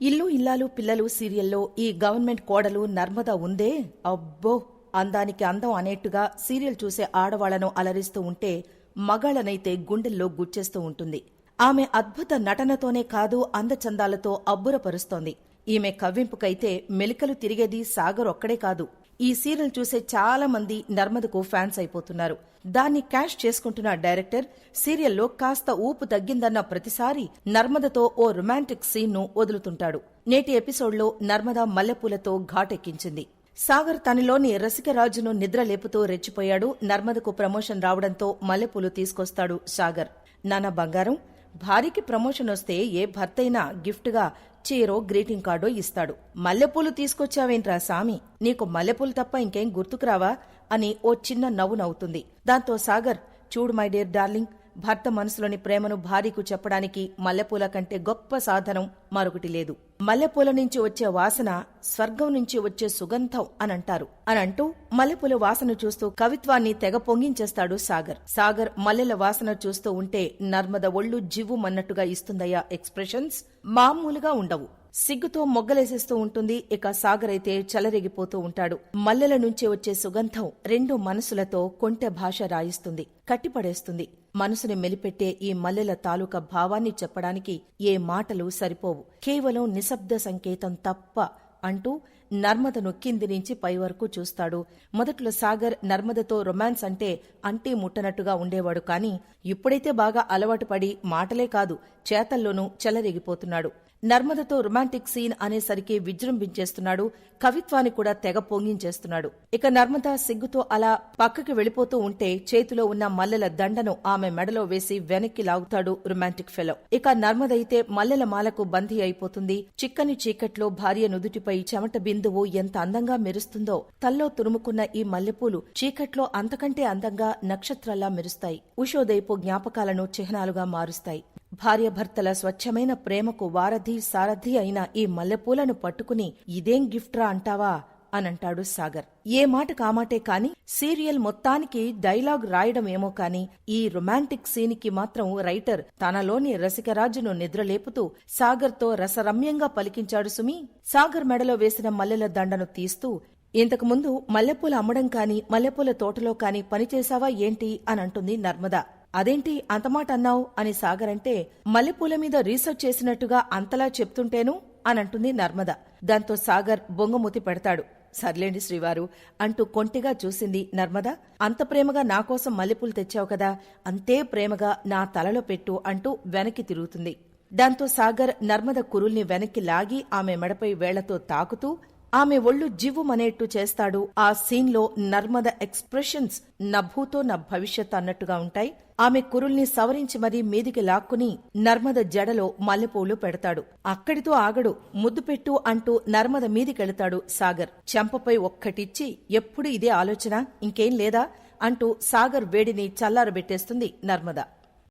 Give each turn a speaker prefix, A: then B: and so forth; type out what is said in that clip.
A: ఇల్లు ఇల్లాలు పిల్లలు సీరియల్లో ఈ గవర్నమెంట్ కోడలు నర్మద ఉందే? అబ్బో! అందానికి అందం అనేట్టుగా సీరియల్ చూసే ఆడవాళ్ళను అలరిస్తూ ఉంటే మగాళ్ళనైతే గుండెల్లో గుచ్చేస్తూ ఉంటుంది. ఆమె అద్భుత నటనతోనే కాదు అందచందాలతో అబ్బురపరుస్తోంది. ఈమె కవ్వింపుకైతే మెలికలు తిరిగేది సాగర్ ఒక్కడే కాదు. ఈ సీరియల్ చూసే చాలా మంది నర్మదకు ఫ్యాన్స్ అయిపోతున్నారు. దాన్ని క్యాష్ చేసుకుంటున్న డైరెక్టర్ సీరియల్లో కాస్త ఊపు తగ్గిందన్న ప్రతిసారి నర్మదతో ఓ రొమాంటిక్ సీన్ను వదులుతుంటాడు. నేటి ఎపిసోడ్లో నర్మద మల్లెపూలతో ఘాటెక్కించింది. సాగర్ తనలోని రసికరాజును నిద్రలేపుతూ రెచ్చిపోయాడు. నర్మదకు ప్రమోషన్ రావడంతో మల్లెపూలు తీసుకొస్తాడు సాగర్. నానా బంగారం భార్యకి ప్రమోషన్ వస్తే ఏ భర్తైనా గిఫ్ట్గా చీరో గ్రీటింగ్ కార్డో ఇస్తాడు. మల్లెపూలు తీసుకొచ్చావేంట్రా సామి? నీకు మల్లెపూలు తప్ప ఇంకేం గుర్తుకురావా? అని ఓ చిన్న నవ్వు నవ్వుతుంది. దాంతో సాగర్ చూడు మై డియర్ డార్లింగ్ భర్త మనసులోని ప్రేమను భార్యకు చెప్పడానికి మల్లెపూల కంటే గొప్ప సాధనం మరొకటి లేదు. మల్లెపూల నుంచి వచ్చే వాసన స్వర్గం నుంచి వచ్చే సుగంధం అనంటారు. అనంటూ మల్లెపూల వాసన చూస్తూ కవిత్వాన్ని తెగ పొంగించేస్తాడు సాగర్. సాగర్ మల్లెల వాసన చూస్తూ ఉంటే నర్మద ఒళ్ళు జివ్వుమన్నట్టుగా ఇస్తుందయ్యా ఎక్స్ప్రెషన్స్. మామూలుగా ఉండవు. సిగ్గుతో మొగ్గలేసేస్తూ ఉంటుంది. ఇక సాగర్ అయితే చెలరేగిపోతూ ఉంటాడు. మల్లెల నుంచి వచ్చే సుగంధం రెండు మనసులతో కొంటె భాష రాయిస్తుంది. కట్టిపడేస్తుంది. మనసుని మెలిపెట్టే ఈ మల్లెల తాలూకా భావాన్ని చెప్పడానికి ఏ మాటలు సరిపోవు. కేవలం నిశ్శబ్ద సంకేతం తప్ప అంటూ నర్మదను కింది నుంచి పై వరకు చూస్తాడు. మొదట్లో సాగర్ నర్మదతో రొమాన్స్ అంటే అంటీ ముట్టనట్టుగా ఉండేవాడు కాని ఇప్పుడైతే బాగా అలవాటు పడి మాటలే కాదు చేతల్లోనూ చెలరేగిపోతున్నాడు. నర్మదతో రొమాంటిక్ సీన్ అనేసరికి విజృంభించేస్తున్నాడు కవిత్వాన్ని కూడా తెగ పొంగించేస్తున్నాడు. ఇక నర్మద సిగ్గుతో అలా పక్కకి వెళ్ళిపోతూ ఉంటే చేతిలో ఉన్న మల్లెల దండను ఆమె మెడలో వేసి వెనక్కి లాగుతాడు రొమాంటిక్ ఫెలో. ఇక నర్మదైతే మల్లెల మాలకు బందీ అయిపోతుంది. చిక్కని చీకట్లో భార్య నుదుటిపై చెమట బిందువు ఎంత అందంగా మెరుస్తుందో తల్లో తురుముకున్న ఈ మల్లెపూలు చీకట్లో అంతకంటే అందంగా నక్షత్రాల్లా మెరుస్తాయి. ఉషోదయపు జ్ఞాపకాలను చిహ్నాలుగా మారుస్తాయి. భార్యభర్తల స్వచ్ఛమైన ప్రేమకు వారధి సారథి అయిన ఈ మల్లెపూలను పట్టుకుని ఇదేం గిఫ్ట్రా అంటావా? అనంటాడు సాగర్. ఏ మాట కామాటే కాని సీరియల్ మొత్తానికి డైలాగ్ రాయడమేమో కాని ఈ రొమాంటిక్ సీన్కి మాత్రం రైటర్ తనలోని రసికరాజును నిద్రలేపుతూ సాగర్తో రసరమ్యంగా పలికించాడు సుమి. సాగర్ మెడలో వేసిన మల్లెల దండను తీస్తూ ఇంతకుముందు మల్లెపూల అమ్మడం కాని మల్లెపూల తోటలో కాని పనిచేశావా ఏంటి? అనంటుంది నర్మదా నర్మద. అదేంటి అంతమాట అన్నావు? అని సాగర్ అంటే మల్లెపూల మీద రీసెర్చ్ చేసినట్టుగా అంతలా చెప్తుంటేను? అనంటుంది నర్మద. దాంతో సాగర్ బొంగమూతి పెడతాడు. సర్లేండి శ్రీవారు అంటూ కొంటిగా చూసింది నర్మద. అంత ప్రేమగా నా కోసం మల్లెపూలు తెచ్చావు కదా అంతే ప్రేమగా నా తలలో పెట్టు అంటూ వెనక్కి తిరుగుతుంది. దాంతో సాగర్ నర్మద కురుల్ని వెనక్కి లాగి ఆమె మెడపై వేళ్ళతో తాకుతూ ఆమె ఒళ్ళు జివ్వుమనేట్టు చేస్తాడు. ఆ సీన్లో నర్మద ఎక్స్ప్రెషన్స్ నభూతో నా భవిష్యత్ అన్నట్టుగా ఉంటాయి. ఆమె కురుల్ని సవరించి మరీ మీదికి లాక్కుని నర్మద జడలో మల్లెపూలు పెడతాడు. అక్కడితో ఆగడు. ముద్దు పెట్టు అంటూ నర్మద మీదికెళతాడు సాగర్. చెంపపై ఒక్కటిచ్చి ఎప్పుడు ఇదే ఆలోచన? ఇంకేం లేదా? అంటూ సాగర్ వేడిని చల్లారబెట్టేస్తుంది నర్మద.